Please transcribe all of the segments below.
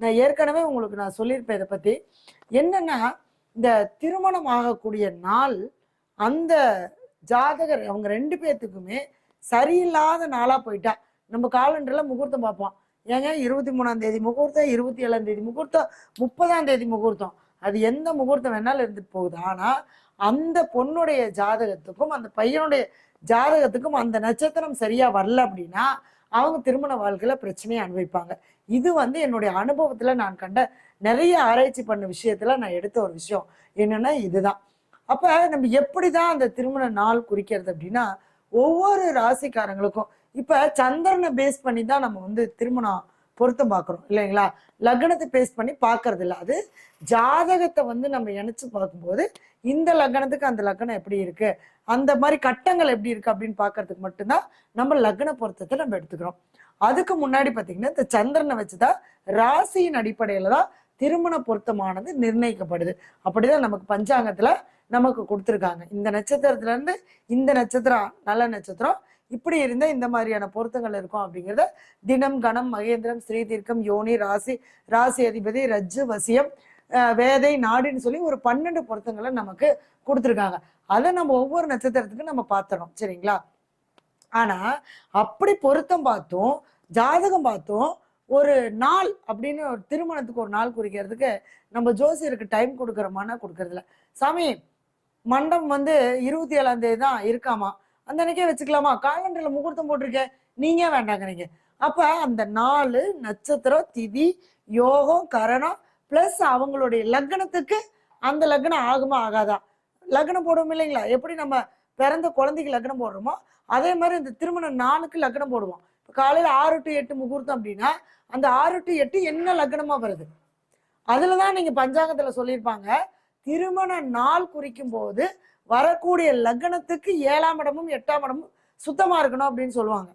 நான் ஏற்கனவே உங்களுக்கு நான் சொல்லியிருப்பேன் இதை பத்தி. என்னன்னா இந்த திருமணம் ஆகக்கூடிய நாள் அந்த ஜாதகர் அவங்க ரெண்டு பேர்த்துக்குமே சரியில்லாத நாளா போயிட்டா. நம்ம காலண்டர்ல முகூர்த்தம் பார்ப்போம். ஏங்க இருபத்தி மூணாம் தேதி முகூர்த்தம் இருபத்தி ஏழாம் தேதி முகூர்த்தம் முப்பதாம் தேதி முகூர்த்தம். அது எந்த முகூர்த்தம் வேணாலும் இருந்துட்டு போகுது. ஆனா அந்த பொண்ணுடைய ஜாதகத்துக்கும் அந்த பையனுடைய ஜாதகத்துக்கும் அந்த நட்சத்திரம் சரியா வரல அப்படின்னா அவங்க திருமண வாழ்க்கையில பிரச்சனையை அனுபவிப்பாங்க. இது வந்து என்னுடைய அனுபவத்துல நான் கண்ட நிறைய ஆராய்ச்சி பண்ண விஷயத்துல நான் எடுத்த ஒரு விஷயம். என்னன்னா இதுதான். அப்ப நம்ம எப்படி தான் அந்த திருமண நாள் குறிக்கிறது அப்படின்னா ஒவ்வொரு ராசிக்காரங்களுக்கும் இப்ப சந்திரனை பேஸ் பண்ணி தான் நம்ம வந்து திருமணம் பொருத்தம் பார்க்குறோம் இல்லைங்களா? லக்னத்தை பேஸ் பண்ணி பார்க்கறது இல்லை. அது ஜாதகத்தை வந்து நம்ம இணைச்சு பார்க்கும்போது இந்த லக்னத்துக்கு அந்த லக்னம் எப்படி இருக்கு? அந்த மாதிரி கட்டங்கள் எப்படி இருக்கு அப்படின்னு பார்க்கறதுக்கு மட்டும்தான் நம்ம லக்ன பொருத்தத்தை நம்ம எடுத்துக்கிறோம். அதுக்கு முன்னாடி பார்த்தீங்கன்னா இந்த சந்திரனை வச்சுதான் ராசியின் அடிப்படையில தான் திருமண பொருத்தமானது நிர்ணயிக்கப்படுது. அப்படிதான் நமக்கு பஞ்சாங்கத்துல நமக்கு கொடுத்துருக்காங்க. இந்த நட்சத்திரத்துல இருந்து இந்த நட்சத்திரம் நல்ல நட்சத்திரம் இப்படி இருந்தால் இந்த மாதிரியான பொருத்தங்கள் இருக்கும் அப்படிங்கிறத தினம் கணம் மகேந்திரம் ஸ்ரீதீர்க்கம் யோனி ராசி ராசி அதிபதி ரஜ்ஜு வசியம் வேதை நாடுன்னு சொல்லி ஒரு பன்னெண்டு பொருத்தங்களை நமக்கு கொடுத்துருக்காங்க. அதை நம்ம ஒவ்வொரு நட்சத்திரத்துக்கும் நம்ம பார்த்துறோம். சரிங்களா? ஆனா அப்படி பொருத்தம் பார்த்தும் ஜாதகம் பார்த்தும் ஒரு நாள் அப்படின்னு ஒரு திருமணத்துக்கு ஒரு நாள் குறிக்கிறதுக்கு நம்ம ஜோசியருக்கு டைம் கொடுக்குறோமானா கொடுக்கறதில்ல. சாமி மண்டபம் வந்து இருபத்தி ஏழாம் தேதி தான் இருக்காமா? அந்த அன்னைக்கே வச்சுக்கலாமா? காலண்டர்ல முகூர்த்தம் போட்டிருக்கேன் நீங்க வேண்டாங்கிறீங்க? அப்ப அந்த நாலு நட்சத்திரம் திதி யோகம் கரணம் பிளஸ் அவங்களுடைய லக்னத்துக்கு அந்த லக்னம் ஆகுமா ஆகாதா? லக்னம் போடுவோம் இல்லைங்களா? எப்படி நம்ம பிறந்த குழந்தைக்கு லக்னம் போடுறோமோ அதே மாதிரி இந்த திருமண நாளுக்கு லக்னம் போடுவோம். இப்போ காலையில ஆறு டு எட்டு முகூர்த்தம் அப்படின்னா அந்த ஆறு டு எட்டு என்ன லக்னமா வருது? அதில் தான் நீங்க பஞ்சாங்கத்துல சொல்லியிருப்பாங்க திருமண நாள் குறிக்கும் போது வரக்கூடிய லக்னத்துக்கு ஏழாம் இடமும் எட்டாம் இடமும் சுத்தமா இருக்கணும் அப்படின்னு சொல்லுவாங்க.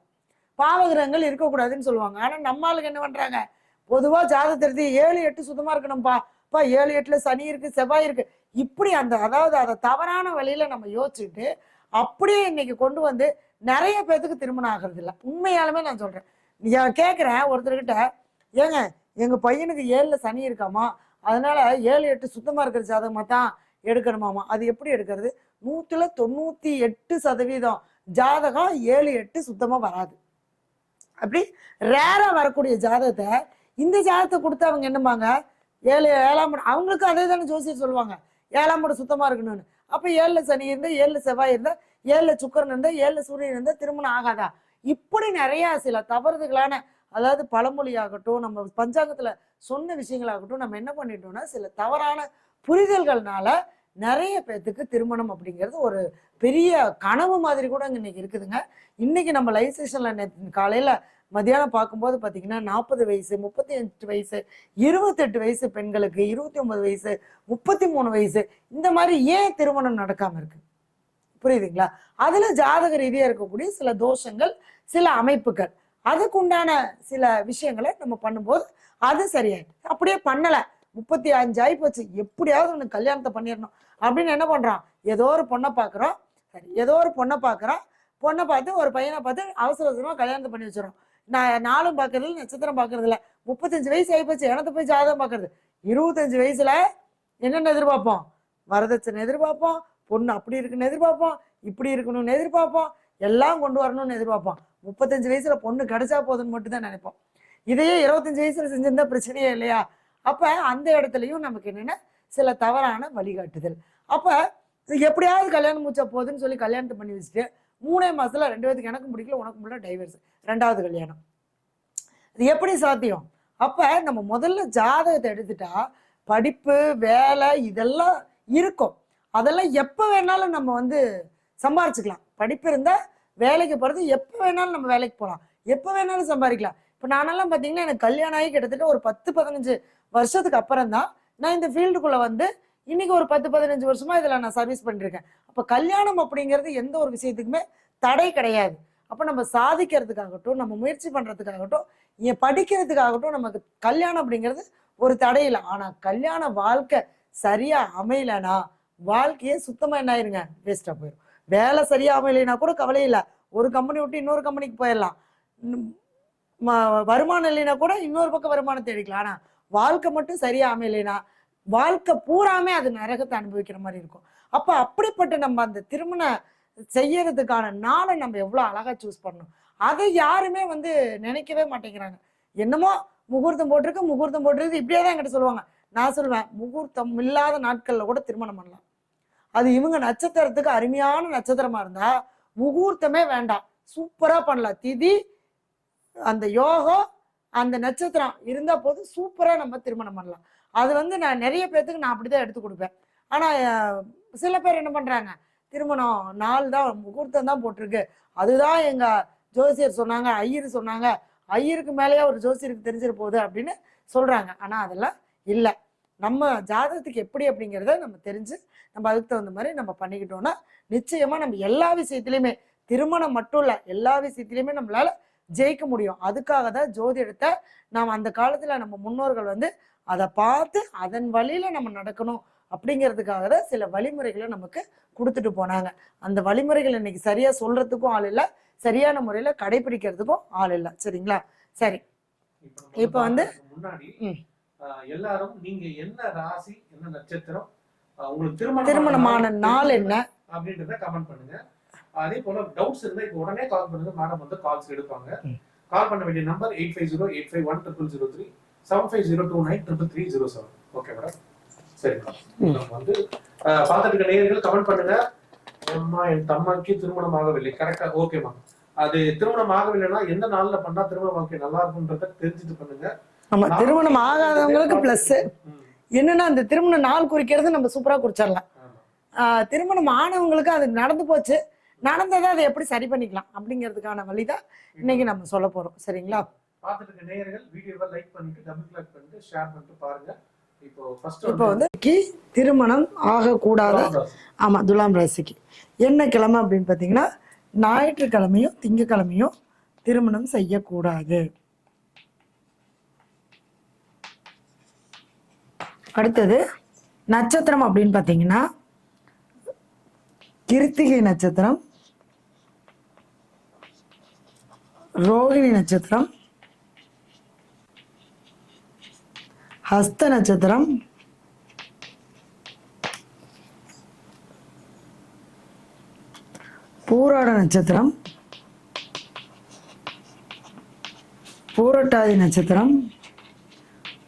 பாவகிரகங்கள் இருக்கக்கூடாதுன்னு சொல்லுவாங்க. ஆனா நம்ம ஆளுங்க என்ன பண்றாங்க? பொதுவா ஜாதகத்திற்கு ஏழு எட்டு சுத்தமா இருக்கணும்ப்பா இப்போ ஏழு எட்டுல சனி இருக்கு செவ்வாய் இருக்கு. இப்படி அந்த அதாவது அதை தவறான வழியில நம்ம யோசிச்சுட்டு அப்படியே இன்னைக்கு கொண்டு வந்து நிறைய பேர்த்துக்கு திருமணம் ஆகிறது இல்லை. உண்மையாலுமே நான் சொல்கிறேன் நான் கேட்குறேன் ஒருத்தர்கிட்ட ஏங்க எங்கள் பையனுக்கு ஏழில் சனி இருக்காமா? அதனால ஏழு எட்டு சுத்தமாக இருக்கிற ஜாதகமாக தான் எடுக்கணுமாமா? அது எப்படி எடுக்கிறது? நூற்றில் தொண்ணூற்றி எட்டு சதவீதம் ஜாதகம் ஏழு எட்டு சுத்தமாக வராது. அப்படி ரேராக வரக்கூடிய ஜாதகத்தை இந்த ஜாதகத்தை கொடுத்து அவங்க என்னம்பாங்க? ஏழு ஏழாம் இடம். அவங்களுக்கு அதே தானே ஜோசியர் சொல்லுவாங்க. ஏழாம் படம் சுத்தமாக இருக்கணும்னு. அப்போ ஏழில் சனி இருந்தால் ஏழில் செவ்வாய் இருந்தால் ஏழில் சுக்கரன் இருந்தால் ஏழில் சூரியன் இருந்தால் திருமணம் ஆகாதா? இப்படி நிறையா சில தவறுதுகளான அதாவது பழமொழியாகட்டும் நம்ம பஞ்சாங்கத்தில் சொன்ன விஷயங்களாகட்டும் நம்ம என்ன பண்ணிட்டோம்னா சில தவறான புரிதல்கள்னால நிறைய பேர்த்துக்கு திருமணம் அப்படிங்கிறது ஒரு பெரிய கனவு மாதிரி கூட இங்க இன்னைக்கு இருக்குதுங்க. இன்னைக்கு நம்ம லைவ் செஷனில் காலையில் மத்தியானம் பார்க்கும்போது பார்த்தீங்கன்னா நாற்பது வயசு முப்பத்தி அஞ்சு வயசு இருபத்தெட்டு வயசு பெண்களுக்கு இருபத்தி ஒன்பது வயசு முப்பத்தி மூணு வயசு இந்த மாதிரி ஏன் திருமணம் நடக்காமல் இருக்கு? புரியுதுங்களா? அதுல ஜாதக ரீதியா இருக்கக்கூடிய சில தோஷங்கள் சில அமைப்புகள். அதுக்குண்டான சில விஷயங்களை நம்ம பண்ணும்போது அது சரியாயிடுது அப்படியே பண்ணலை. முப்பத்தி அஞ்சு ஆகி போச்சு. எப்படியாவது உனக்கு கல்யாணத்தை பண்ணிடணும். அப்படின்னு என்ன பண்ணுறான் ஏதோ ஒரு பொண்ணை பார்க்குறோம். சரி ஏதோ ஒரு பொண்ணை பார்க்குறோம். பொண்ணை பார்த்து ஒரு பையனை பார்த்து அவசர அவசரமாக கல்யாணத்தை பண்ணி வச்சிடறோம். நான் நாளும் பார்க்கறது நட்சத்திரம் பார்க்கறதில்ல முப்பத்தஞ்சு வயசு ஆகிப்போச்சு எனத்தை போய் ஜாதகம் பார்க்கறது இருபத்தஞ்சு வயசுல என்னென்ன எதிர்பார்ப்போம்? வரதட்சணை எதிர்பார்ப்போம் பொண்ணு அப்படி இருக்குன்னு எதிர்பார்ப்போம் இப்படி இருக்கணும்னு எதிர்பார்ப்போம் எல்லாம் கொண்டு வரணும்னு எதிர்பார்ப்போம். முப்பத்தஞ்சு வயசுல பொண்ணு கிடைச்சா போதுன்னு மட்டும் தான் நினைப்போம். இதையே இருபத்தஞ்சு வயசுல செஞ்சிருந்தா பிரச்சனையே இல்லையா? அப்ப அந்த இடத்துலயும் நமக்கு என்னன்னா? சில தவறான வழிகாட்டுதல். அப்போ எப்படியாவது கல்யாணம் முடிச்சா போதுன்னு சொல்லி கல்யாணத்தை பண்ணி வச்சுட்டு மூணே மாசத்துல ரெண்டு பேத்துக்கு எனக்கு பிடிக்கல உனக்கு முடியல டைவர்ஸ் ரெண்டாவது கல்யாணம். இது எப்படி சாத்தியம்? அப்ப நம்ம முதல்ல ஜாதகத்தை எடுத்துட்டா படிப்பு வேலை இதெல்லாம் இருக்கும். அதெல்லாம் எப்போ வேணாலும் நம்ம வந்து சம்பாரிச்சுக்கலாம். படிப்பு இருந்தா வேலைக்கு போகிறது எப்போ வேணாலும் நம்ம வேலைக்கு போகலாம் எப்போ வேணாலும் சம்பாதிக்கலாம். இப்போ நானெல்லாம் பார்த்தீங்கன்னா எனக்கு கல்யாணம் ஆகி கிட்டத்தட்ட ஒரு பத்து பதினஞ்சு வருஷத்துக்கு அப்புறம் தான் நான் இந்த ஃபீல்டுக்குள்ளே வந்து இன்னைக்கு ஒரு பத்து பதினஞ்சு வருஷமா இதில் நான் சர்வீஸ் பண்ணிருக்கேன். அப்போ கல்யாணம் அப்படிங்கிறது எந்த ஒரு விஷயத்துக்குமே தடை கிடையாது. அப்போ நம்ம சாதிக்கிறதுக்காகட்டும் நம்ம முயற்சி பண்ணுறதுக்காகட்டும் ஏன் படிக்கிறதுக்காகட்டும் நமக்கு கல்யாணம் அப்படிங்கிறது ஒரு தடை இல்லை. ஆனால் கல்யாண வாழ்க்கை சரியாக அமையலைனா வாழ்க்கையே சுத்தமாக என்ன ஆயிருங்க? வேஸ்ட்டாக போயிடும் வேலை சரியாக அமையலைனா கூட கவலை இல்லை. ஒரு கம்பெனி விட்டு இன்னொரு கம்பெனிக்கு போயிடலாம் ம- வருமானம் இல்லைனா கூட இன்னொரு பக்கம் வருமானம் தேடிக்கலாம். ஆனால் வாழ்க்கை மட்டும் சரியாக அமையலைனா வாழ்க்கை பூராமே அது நரகத்தை அனுபவிக்கிற மாதிரி இருக்கும். அப்போ அப்படிப்பட்ட நம்ம அந்த திருமண செய்யறதுக்கான நாளை நம்ம எவ்வளோ அழகாக சூஸ் பண்ணணும். அதை யாருமே வந்து நினைக்கவே மாட்டேங்கிறாங்க. என்னமோ முகூர்த்தம் போட்டிருக்கு முகூர்த்தம் போட்டிருக்கு. இப்படியே தான் என்கிட்ட சொல்லுவாங்க. நான் சொல்லுவேன் முகூர்த்தம் இல்லாத நாட்களில் கூட திருமணம் பண்ணலாம். அது இவங்க நட்சத்திரத்துக்கு அருமையான நட்சத்திரமா இருந்தா முகூர்த்தமே வேண்டாம். சூப்பராக பண்ணலாம். திதி அந்த யோகம் அந்த நட்சத்திரம் இருந்தால் போதும் சூப்பராக நம்ம திருமணம் பண்ணலாம். அது வந்து நான் நிறைய பேர்த்துக்கு நான் அப்படி தான் எடுத்து கொடுப்பேன். ஆனால் சில பேர் என்ன பண்ணுறாங்க திருமணம் நாள் தான் முகூர்த்தம் தான் போட்டிருக்கு. அதுதான் எங்கள் ஜோசியர் சொன்னாங்க ஐயர் சொன்னாங்க ஐயருக்கு மேலேயே ஒரு ஜோசியருக்கு தெரிஞ்சிட போகுது அப்படின்னு சொல்கிறாங்க ஆனால் அதெல்லாம் இல்லை. நம்ம ஜாதகத்துக்கு எப்படி அப்படிங்கிறத நம்ம தெரிஞ்சு நம்ம அதுக்கு தகுந்த மாதிரி நம்ம பண்ணிக்கிட்டோம்னா நிச்சயமாக நம்ம எல்லா விஷயத்துலையுமே திருமணம் மட்டும் இல்லை எல்லா விஷயத்துலையுமே நம்மளால் ஜெயிக்க முடியும். அதுக்காக தான் ஜோதிடத்தை நாம் அந்த காலத்தில் நம்ம முன்னோர்கள் வந்து அதை பார்த்து அதன் வழியில நம்ம நடக்கணும் அப்படிங்கிறதுக்காக தான் சில வழிமுறைகளை நமக்கு கொடுத்துட்டு போனாங்க. அந்த வழிமுறைகள் இன்னைக்கு சரியா சொல்றதுக்கும் ஆள் இல்லை. சரியான முறையில கடைபிடிக்கிறதுக்கும் ஆள் இல்லை. சரிங்களா? சரி. இப்ப வந்து- எல்லாரும் நீங்க என்ன ராசி என்ன நட்சத்திரம் உங்களுக்கு திருமணம் திருமணமான நாள் என்ன? அப்படின்றத கமெண்ட் பண்ணுங்க. அதே போல டவுட்ஸ் இருந்தா இப்போ உடனே கால் பண்ணுங்க. மேடம் வந்து கால்ஸ் எடுப்பாங்க. கால் பண்ண வேண்டிய number eight five zero eight five one triple zero three seven five zero two nine triple three zero seven okay madam சரி ம். நம்ம வந்து பார்த்துட்டு நேயர்கள் கமெண்ட் பண்ணுங்க. அம்மா என் தம்மாக்கு திருமணம் ஆகவில்லை. கரெக்டா ஓகேமா அது திருமணம் ஆகவில்லைன்னா எந்த நாள்ல பண்ணா திருமண வாழ்க்கை நல்லா இருக்கும்ன்றத தெரிஞ்சுட்டு பண்ணுங்க. நான் திருமணம் ஆகாதவங்களுக்கு பிளஸ் என்னன்னா அந்த திருமண நாள் குறிக்கிறது நம்ம சூப்பரா குறிச்சிடலாம். ஆமா. திருமணம் ஆனவங்களுக்கு அது நடந்து போச்சு. நடந்ததை அதை எப்படி சரி பண்ணிக்கலாம் அப்படிங்கிறதுக்கான வழிதான் இன்னைக்கு நம்ம சொல்ல போறோம். சரிங்களா? பார்த்துட்டு இருக்க நேயர்கள் வீடியோவை லைக் பண்ணிட்டு டபுள் கிளிக் பண்ணிட்டு ஷேர் பண்ணிட்டு பாருங்க. இப்போ வந்து திருமணம் ஆகக்கூடாத. ஆமா துலாம் ராசிக்கு. என்ன கிழமை அப்படின்னு பார்த்தீங்கன்னா ஞாயிற்றுக்கிழமையும் திங்கக்கிழமையும் திருமணம் செய்யக்கூடாது. அடுத்தது நட்சத்திரம் அப்படின்னு பார்த்தீங்கன்னா கிருத்திகை நட்சத்திரம் ரோகிணி நட்சத்திரம் ஹஸ்த நட்சத்திரம். பூராட நட்சத்திரம். பூரட்டாதி நட்சத்திரம்.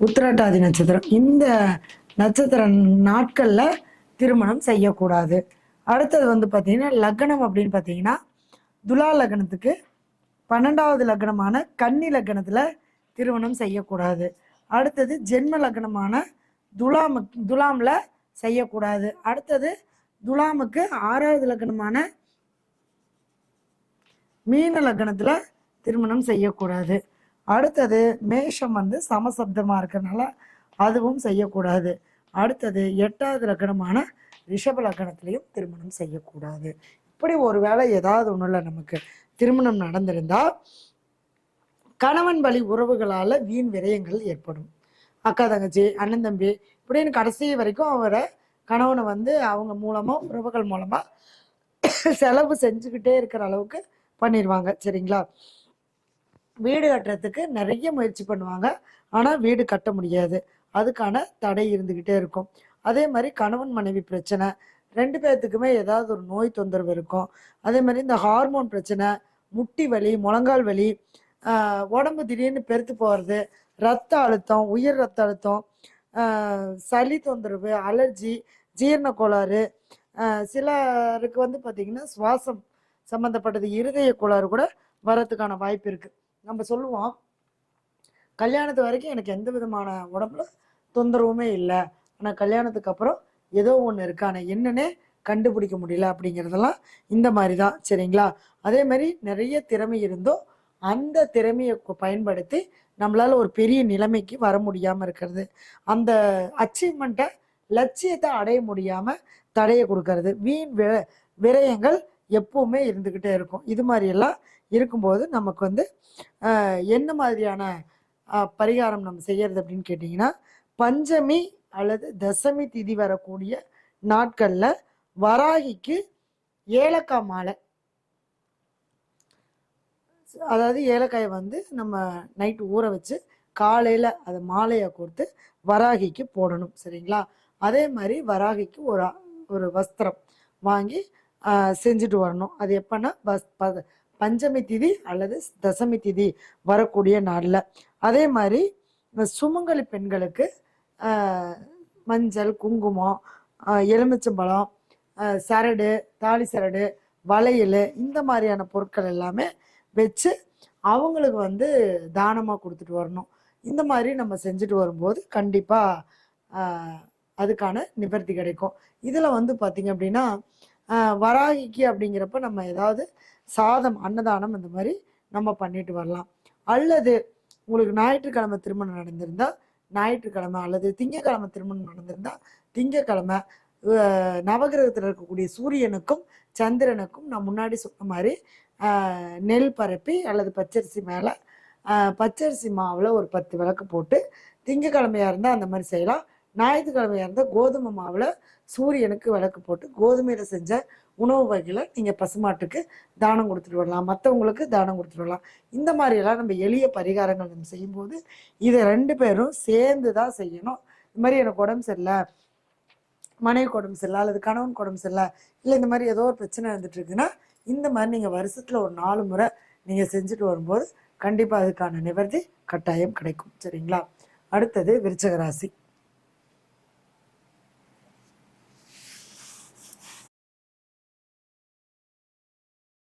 உத்திரட்டாதி நட்சத்திரம். இந்த நட்சத்திர நாட்களில் திருமணம் செய்யக்கூடாது. அடுத்தது வந்து பார்த்தீங்கன்னா லக்னம் அப்படின்னு பார்த்தீங்கன்னா துலா லக்னத்துக்கு பன்னெண்டாவது லக்னமான கன்னி லக்னத்தில் திருமணம் செய்யக்கூடாது. அடுத்தது ஜென்ம லக்னமான துலாம் துலாமில் செய்யக்கூடாது. அடுத்தது துலாமுக்கு ஆறாவது லக்னமான மீன லக்னத்தில் திருமணம் செய்யக்கூடாது. அடுத்தது மேஷம் வந்து சமசப்தமாக இருக்கிறனால அதுவும் செய்யக்கூடாது. அடுத்தது எட்டாவது லக்னமான ரிஷப லக்னத்திலையும் திருமணம் செய்யக்கூடாது. இப்படி ஒருவேளை ஏதாவது ஒண்ணுல நமக்கு திருமணம் நடந்திருந்தால் கணவன் வழி உறவுகளால் வீண் விரயங்கள் ஏற்படும். அக்கா தங்கச்சி அண்ணன் தம்பி இப்படின்னு கடைசி வரைக்கும் அவரை கணவனை வந்து அவங்க மூலமாக உறவுகள் மூலமாக செலவு செஞ்சுக்கிட்டே இருக்கிற அளவுக்கு பண்ணிடுவாங்க சரிங்களா? வீடு கட்டுறதுக்கு நிறைய முயற்சி பண்ணுவாங்க. ஆனால் வீடு கட்ட முடியாது. அதுக்கான தடை இருந்துக்கிட்டே இருக்கும். அதே மாதிரி கணவன் மனைவி பிரச்சனை ரெண்டு பேர்த்துக்குமே ஏதாவது ஒரு நோய் தொந்தரவு இருக்கும். அதே மாதிரி இந்த ஹார்மோன் பிரச்சனை முட்டி வலி முழங்கால் வலி உடம்பு திடீர்னு பெருத்து போகிறது ரத்த அழுத்தம் உயர் ரத்த அழுத்தம் சளி தொந்தரவு அலர்ஜி ஜீரண கோளாறு சிலருக்கு வந்து பார்த்திங்கன்னா சுவாசம் சம்மந்தப்பட்டது இருதய கோளாறு கூட வர்றதுக்கான வாய்ப்பு இருக்குது நம்ம சொல்லுவோம் கல்யாணத்து வரைக்கும் எனக்கு எந்த விதமான உடம்புல தொந்தரவுமே இல்லை. ஆனால் கல்யாணத்துக்கு அப்புறம் ஏதோ ஒன்று இருக்கு. ஆனால் என்னன்னே கண்டுபிடிக்க முடியல அப்படிங்கிறதெல்லாம் இந்த மாதிரி தான். சரிங்களா? அதே மாதிரி நிறைய திறமை இருந்தோம் அந்த திறமையை பயன்படுத்தி நம்மளால ஒரு பெரிய நிலைமைக்கு வர முடியாமல் இருக்கிறது. அந்த அச்சீவ்மெண்ட்டை லட்சியத்தை அடைய முடியாம தடையை கொடுக்கறது. வீண் விர விரயங்கள் எப்பவுமே இருந்துக்கிட்டே இருக்கும். இது மாதிரியெல்லாம் இருக்கும்போது நமக்கு வந்து என்ன மாதிரியான பரிகாரம் நம்ம செய்யறது அப்படின்னு கேட்டிங்கன்னா பஞ்சமி அல்லது தசமி திதி வரக்கூடிய நாட்களில் வராகிக்கு ஏலக்காய் மாலை. அதாவது ஏலக்காயை வந்து நம்ம நைட்டு ஊற வச்சு காலையில் அதை மாலையை கொடுத்து வராகிக்கு போடணும் சரிங்களா? அதே மாதிரி வராகிக்கு ஒரு ஒரு வஸ்திரம் வாங்கி செஞ்சுட்டு வரணும். அது எப்போன்னா பஸ் ப- பஞ்சமி திதி அல்லது தசமி திதி வரக்கூடிய நாளில். அதே மாதிரி சுமங்கலி பெண்களுக்கு மஞ்சள் குங்குமம் எலுமிச்சம்பழம் சரடு தாலி சரடு வளையல் இந்த மாதிரியான பொருட்கள் எல்லாமே வச்சு அவங்களுக்கு வந்து தானமாக கொடுத்துட்டு வரணும். இந்த மாதிரி நம்ம செஞ்சுட்டு வரும்போது கண்டிப்பாக அதுக்கான நிவர்த்தி கிடைக்கும். இதில் வந்து பார்த்திங்க அப்படின்னா வராகிக்கு அப்படிங்கிறப்ப நம்ம ஏதாவது சாதம் அன்னதானம் இந்த மாதிரி நம்ம பண்ணிட்டு வரலாம். அல்லது உங்களுக்கு ஞாயிற்றுக்கிழமை திருமணம் நடந்திருந்தால் ஞாயிற்றுக்கிழமை அல்லது திங்கக்கிழமை திருமணம் நடந்திருந்தால் திங்கக்கிழமை நவகிரகத்தில் இருக்கக்கூடிய சூரியனுக்கும் சந்திரனுக்கும் நான் முன்னாடி சொன்ன மாதிரி நெல் பரப்பி அல்லது பச்சரிசி மேலே பச்சரிசி மாவில் ஒரு பத்து விளக்கு போட்டு திங்கக்கிழமையாக இருந்தால் அந்த மாதிரி செய்யலாம். ஞாயிற்றுக்கிழமையாக இருந்தால் கோதுமை மாவில் சூரியனுக்கு விளக்கு போட்டு கோதுமையில் செஞ்ச உணவு வகைகளை நீங்கள் பசுமாட்டுக்கு தானம் கொடுத்துட்டு வரலாம். மற்றவங்களுக்கு தானம் கொடுத்துட்டு வரலாம். இந்த மாதிரியெல்லாம் நம்ம எளிய பரிகாரங்கள் நம்ம செய்யும்போது இதை ரெண்டு பேரும் சேர்ந்து தான் செய்யணும். இது மாதிரி எனக்கு உடம்பு சரியில்லை. மனைவி குடம் சரியில்லை அல்லது கணவன் குடம் சரியில்லை இல்லை இந்த மாதிரி ஏதோ ஒரு பிரச்சனை இருந்துட்டு இருக்குன்னா இந்த மாதிரி நீங்கள் வருஷத்தில் ஒரு நாலு முறை நீங்கள் செஞ்சுட்டு வரும்போது கண்டிப்பாக அதுக்கான நிவர்த்தி கட்டாயம் கிடைக்கும். சரிங்களா? அடுத்தது விருச்சக ராசி.